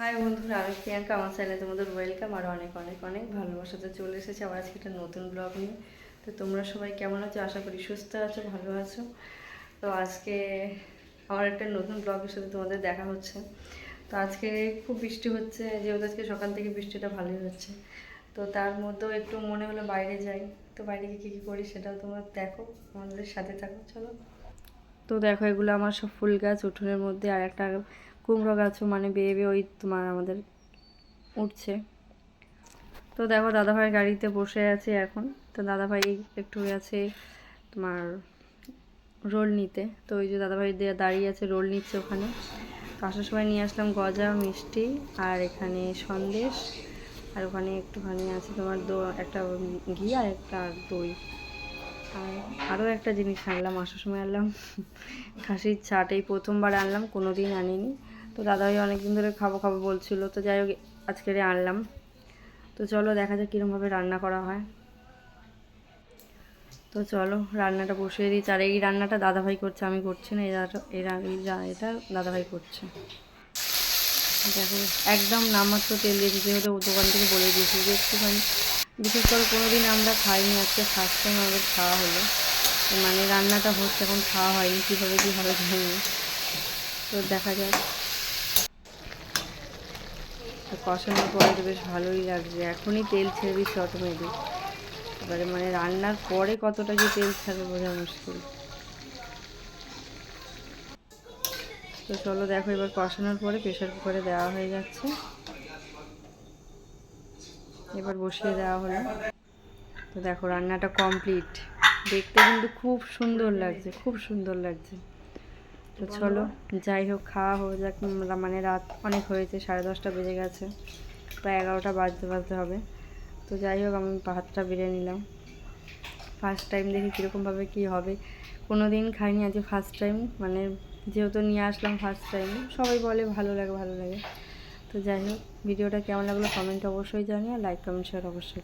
High বন্ধুরা, আমি প্রিয়াঙ্কা, আমার চ্যানেলে তোমাদের ওয়েলকাম আর অনেক অনেক অনেক ভালোবাসাতে চলে এসেছে আবার আজকে একটা নতুন ব্লগ নিয়ে। তো তোমরা সবাই কেমন আছো? আশা করি সুস্থ আছো, ভালো আছো। তো আজকে আমার একটা নতুন ব্লগের সাথে তোমাদের দেখা হচ্ছে। তো আজকে খুব বৃষ্টি হচ্ছে, যেহেতু আজকে সকাল থেকে বৃষ্টিটা ভালোই হচ্ছে। তো তার মধ্যেও একটু মনে হলো বাইরে যাই। তো বাইরে গিয়ে কী কী করি সেটাও তোমরা দেখো আমাদের সাথে থাকো, চলো। তো দেখো, এগুলো আমার সব ফুল গাছ, উঠোনের মধ্যে, আর একটা কুমড়ো গাছও মানে বেয়ে বেয়ে ওই তোমার আমাদের উঠছে। তো দেখো দাদাভাই গাড়িতে বসে আছে এখন। তো দাদাভাই একটু আছে তোমার রোল নিতে। তো ওই যে দাদাভাই দাঁড়িয়ে আছে রোল নিচ্ছে ওখানে। তো আসার সময় নিয়ে আসলাম গজা, মিষ্টি আর এখানে সন্দেশ। আর ওখানে একটুখানি আছে তোমার দো একটা ঘি আর একটা দই। আর আরও একটা জিনিস আনলাম, আসার সময় আনলাম। খাসির চাট এই প্রথমবার আনলাম কোনো দিন আনিনি। তো দাদাভাই অনেক দিন ধরে খাব খাব বলছিল, তো যাই হোক আজকেরে আনলাম। তো চলো দেখা যাক কীরকমভাবে রান্না করা হয়। তো চলো, রান্নাটা বসিয়ে দিই আর এই রান্নাটা দাদাভাই করছে, আমি করছি না এই রান্নাটা- এই রা- এই এটা দাদাভাই করছে। দেখো, একদম নামাত্র তেল দিয়েছি, যেহেতু দোকান থেকে বলে দিয়েছি যে একটুখানি বিশেষ করে কোনো দিন আমরা খাইনি, আজকে ফার্স্ট টাইম আমাদের খাওয়া হলো। মানে রান্নাটা হচ্ছে, এখন খাওয়া হয়নি, কীভাবে কী হবে তো দেখা যাক। কষানোর পরে তো বেশ ভালোই লাগছে। এখনই তেল ছেড়ে দিচ্ছে অটোমেটিক। এবারে মানে রান্নার পরে কতটা যে তেল ছাড়বে বোঝা মুশকিল। তো চলো দেখো এবার কষানোর পরে প্রেশার কুকারে দেওয়া হয়ে যাচ্ছে। এবার বসিয়ে দেওয়া হলো। তো দেখো রান্নাটা কমপ্লিট। দেখতে কিন্তু খুব সুন্দর লাগছে, খুব সুন্দর লাগছে। তো চলো যাই হোক খাওয়া হয়ে যাক মানে রাত অনেক হয়েছে সাড়ে দশটা বেজে গেছে প্রায় এগারোটা বাজতে বাজতে হবে। তো যাই হোক আমি ভাতটা বেড়ে নিলাম। ফার্স্ট টাইম দেখি কীরকমভাবে কী হবে। কোনো দিন খাইনি আজকে ফার্স্ট টাইম মানে যেহেতু নিয়ে আসলাম ফার্স্ট টাইম সবাই বলে ভালো লাগে ভালো লাগে। তো যাই হোক ভিডিওটা কেমন লাগল কমেন্ট অবশ্যই জানিয়ে লাইক কমেন্ট শেয়ার অবশ্যই